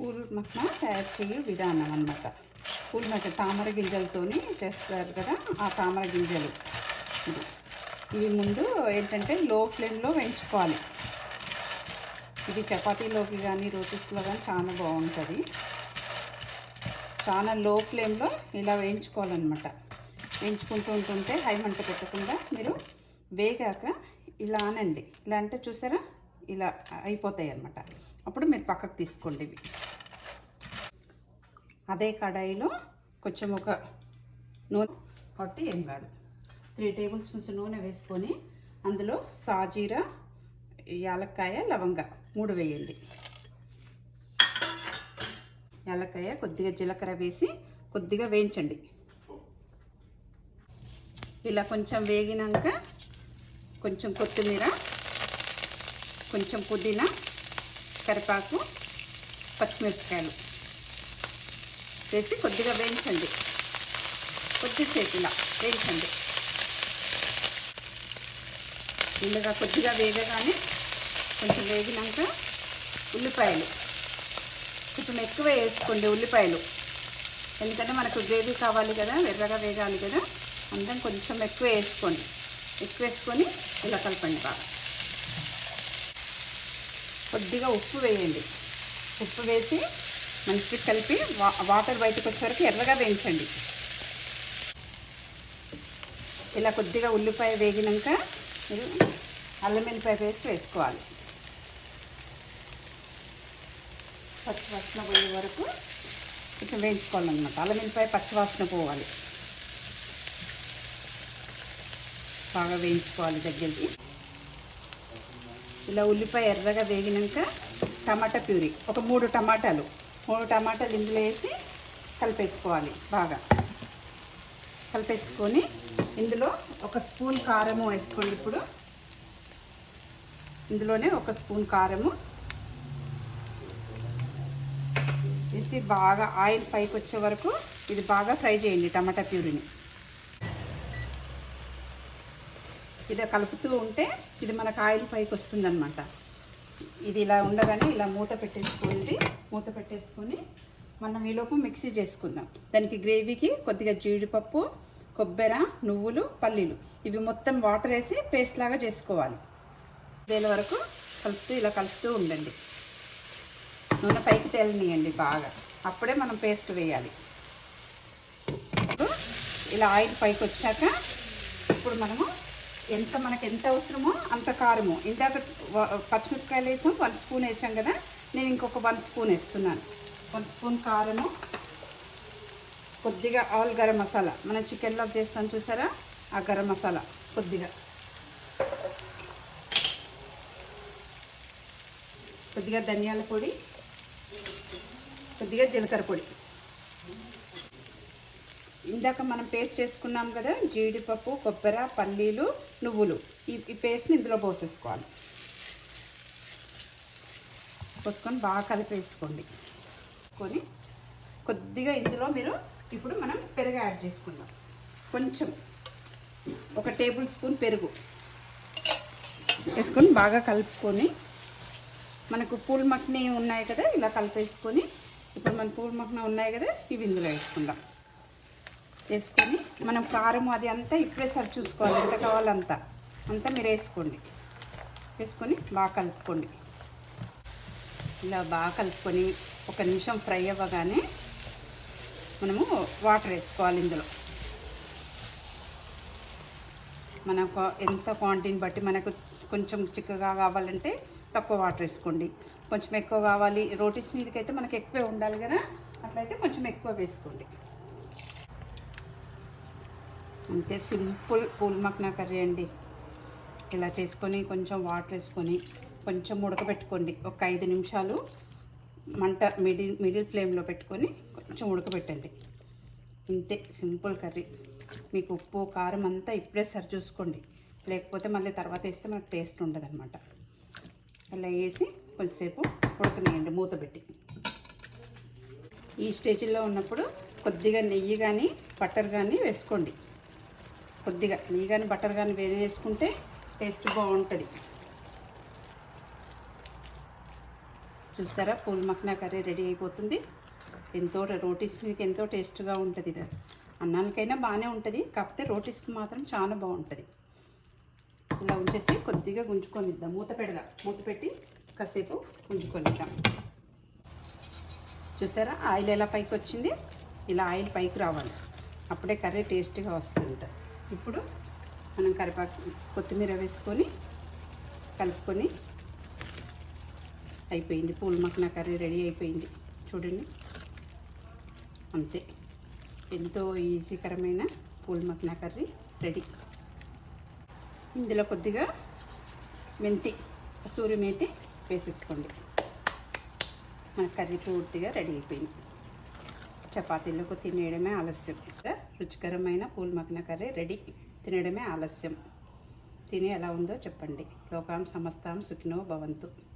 Pool Makkana తయారు చేయు విధానం అన్నమాట. పూల్ మక్క తామర గింజలతోని చేస్తారు కదా ఆ తామర గింజలు. ఇది. ఇవి ముందు ఏంటంటే లో ఫ్లేమ్లో వేయించుకోవాలి. ఇది చపాతీలోకి కానీ రోటీస్లో కానీ చాలా బాగుంటుంది. చాలా లో ఫ్లేమ్లో ఇలా వేయించుకోవాలన్నమాట. వేయించుకుంటూ ఉంటుంటే హై మంట పెట్టకుండా మీరు వేగాక ఇలా అనండి. ఇలా అంటే చూసారా? ఇలా అయిపోతాయి అన్నమాట అప్పుడు మీరు పక్కకు తీసుకోండి ఇవి. అదే కడాయిలో కొంచెం ఒక నూనె కొట్టి ఏం కాదు. త్రీ టేబుల్ స్పూన్స్ నూనె వేసుకొని అందులో సాజీరా యాలక్కాయ లవంగ మూడు వేయండి. యాలక్కాయ కొద్దిగా జీలకర్ర వేసి కొద్దిగా వేయించండి. ఇలా కొంచెం వేగినాక కొంచెం కొత్తిమీర కొంచెం పుదీనా కరివేపాకు పచ్చిమిరపకాయలు వేసి కొద్దిగా వేయించండి. కొద్దిసేపు ఇలా వేయించండి. ఇలాగా కొద్దిగా వేగగానే కొంచెం వేగినాక ఉల్లిపాయలు. కొంచెం ఎక్కువ వేసుకోండి ఉల్లిపాయలు. ఎందుకంటే మనకు గ్రేవీ కావాలి కదా ఎర్రగా వేగాలి కదా అందరం కొంచెం ఎక్కువ వేసుకోండి. ఎక్కువ వేసుకొని ఇలా కలపండి బాగా. కొద్దిగా ఉప్పు వేయండి. ఉప్పు వేసి మంచిగా కలిపి వా వాటర్ బయటకు వచ్చే వరకు ఎర్రగా వేయించండి. ఇలా కొద్దిగా ఉల్లిపాయ వేగినాక మీరు అల్లం వెల్లిపాయ పేస్ట్ వేసుకోవాలి. పచ్చివాసన పోయే వరకు కొంచెం వేయించుకోవాలన్నమాట. అల్లం వెల్లిపాయ పచ్చివాసన పోవాలి. బాగా వేయించుకోవాలి దగ్గరికి. ఇలా ఉల్లిపాయ ఎర్రగా వేగినాక టమాటా ప్యూరీ. ఒక మూడు టమాటాలు. మూడు టమాటాలు ఇందులో వేసి కలిపేసుకోవాలి బాగా. కలిపేసుకొని ఇందులో ఒక స్పూన్ కారము వేసుకోండి ఇప్పుడు. ఇందులోనే ఒక స్పూన్ కారము వేసి బాగా ఆయిల్ పైకి వచ్చే వరకు ఇది బాగా ఫ్రై చేయండి టమాటా ప్యూరీని. ఇది కలుపుతూ ఉంటే ఇది మనకు ఆయిల్ పైకి వస్తుందన్నమాట. ఇది ఇలా ఉండగానే ఇలా మూత పెట్టేసుకోండి. మూత పెట్టేసుకొని మనం ఈలోపు మిక్సీ చేసుకుందాం. దానికి గ్రేవీకి కొద్దిగా జీడిపప్పు కొబ్బరి నువ్వులు పల్లీలు. ఇవి మొత్తం వాటర్ వేసి పేస్ట్ లాగా చేసుకోవాలి. వేల వరకు కలుపుతూ ఇలా కలుపుతూ ఉండండి. నూనె పైకి తేలనియండి బాగా. అప్పుడే మనం పేస్ట్ వేయాలి. ఇప్పుడు ఇలా ఆయిల్ పైకి వచ్చాక ఇప్పుడు మనము ఎంత మనకు ఎంత అవసరమో అంత కారము. ఇందాక పచ్చిమిరపకాయలు వేసాం వన్ స్పూన్ వేసాం కదా. నేను ఇంకొక వన్ స్పూన్ వేస్తున్నాను. వన్ స్పూన్ కారము కొద్దిగా ఆల్ గరం మసాలా. మనం చికెన్లో చేస్తాం చూసారా? ఆ గరం మసాలా కొద్దిగా. కొద్దిగా ధనియాల పొడి కొద్దిగా జీలకర్ర పొడి. ఇందాక మనం పేస్ట్ చేసుకున్నాం కదా జీడిపప్పు కొబ్బరి పల్లీలు నువ్వులు. ఈ పేస్ట్ని ఇందులో పోసేసుకోవాలి. పోసుకొని బాగా కలిపేసుకోండి కొని కొద్దిగా ఇందులో మీరు ఇప్పుడు మనం పెరుగు యాడ్ చేసుకుందాం. కొంచెం ఒక టేబుల్ స్పూన్ పెరుగు వేసుకొని బాగా కలుపుకొని మనకు పూల్ మక్ని ఉన్నాయి కదా ఇలా కలిపేసుకొని ఇప్పుడు మన పూల్ మక్న ఉన్నాయి కదా ఇవి ఇందులో వేసుకుందాం. వేసుకొని మనం కారం అది అంతా ఇప్పుడే సరి చూసుకోవాలి. ఎంత కావాలంత అంతా. మీరు వేసుకోండి. వేసుకొని బాగా కలుపుకోండి. ఇలా బాగా కలుపుకొని ఒక నిమిషం ఫ్రై అవ్వగానే మనము వాటర్ వేసుకోవాలి ఇందులో. మనకు ఎంత క్వాంటిటీని బట్టి మనకు కొంచెం చిక్కగా కావాలంటే తక్కువ వాటర్ వేసుకోండి. కొంచెం ఎక్కువ కావాలి. రోటీస్ మీదకి అయితే ఎక్కువే ఉండాలి కదా. అట్లయితే కొంచెం ఎక్కువ వేసుకోండి. అంతే సింపుల్ పూల్ మక్నా కర్రీ అండి. ఇలా చేసుకొని కొంచెం వాటర్ వేసుకొని కొంచెం ఉడకబెట్టుకోండి. ఒక ఐదు నిమిషాలు మంట మిడిల్ మిడిల్ ఫ్లేమ్లో పెట్టుకొని కొంచెం ఉడకబెట్టండి. ఇంతే సింపుల్ కర్రీ. మీకు ఉప్పు కారం అంతా ఇప్పుడే సరి చూసుకోండి. లేకపోతే మళ్ళీ తర్వాత వేస్తే మనకు టేస్ట్ ఉండదన్నమాట. అలా వేసి కొంచెంసేపు ఉడకనేయండి మూత పెట్టి. ఈ స్టేజ్లో ఉన్నప్పుడు కొద్దిగా నెయ్యి కానీ బటర్ కానీ వేసుకోండి. కొద్దిగా నెయ్యి కానీ బటర్ కానీ వేరే వేసుకుంటే టేస్ట్ బాగుంటుంది. చూసారా? పూల్ మక్నా కర్రీ రెడీ అయిపోతుంది. ఎంతో రోటీస్ మీదకి ఎంతో టేస్ట్గా ఉంటుంది ఇది. అన్నానికైనా బాగానే ఉంటుంది కాకపోతే రోటీస్కి మాత్రం చాలా బాగుంటుంది. ఇలా ఉంచేసి కొద్దిగా గుంజుకొనిద్దాం. మూత పెడదాం. మూత పెట్టి కాసేపు గుంజుకొనిద్దాం. చూసారా? ఆయిల్ ఎలా పైకి వచ్చింది ఇలా ఆయిల్ పైకి రావాలి. అప్పుడే కర్రీ టేస్ట్గా వస్తుంది ఇప్పుడు మనం కరివేపాకు కొత్తిమీర వేసుకొని కలుపుకొని అయిపోయింది. పూల మక్కన కర్రీ రెడీ అయిపోయింది. చూడండి. అంతే. ఎంతో ఈజీకరమైన పూల మక్కన కర్రీ రెడీ. ఇందులో కొద్దిగా మెంతి కసూరి మేతి వేసేసుకోండి. మన కర్రీ పూర్తిగా రెడీ అయిపోయింది. చపాతీలకు తినేయడమే ఆలస్యం. రుచికరమైన పూల్ మగ్న కర్రీ రెడీ. తినడమే ఆలస్యం. తిని ఎలా ఉందో చెప్పండి. లోకాం సమస్తాం సుఖినో భవంతు.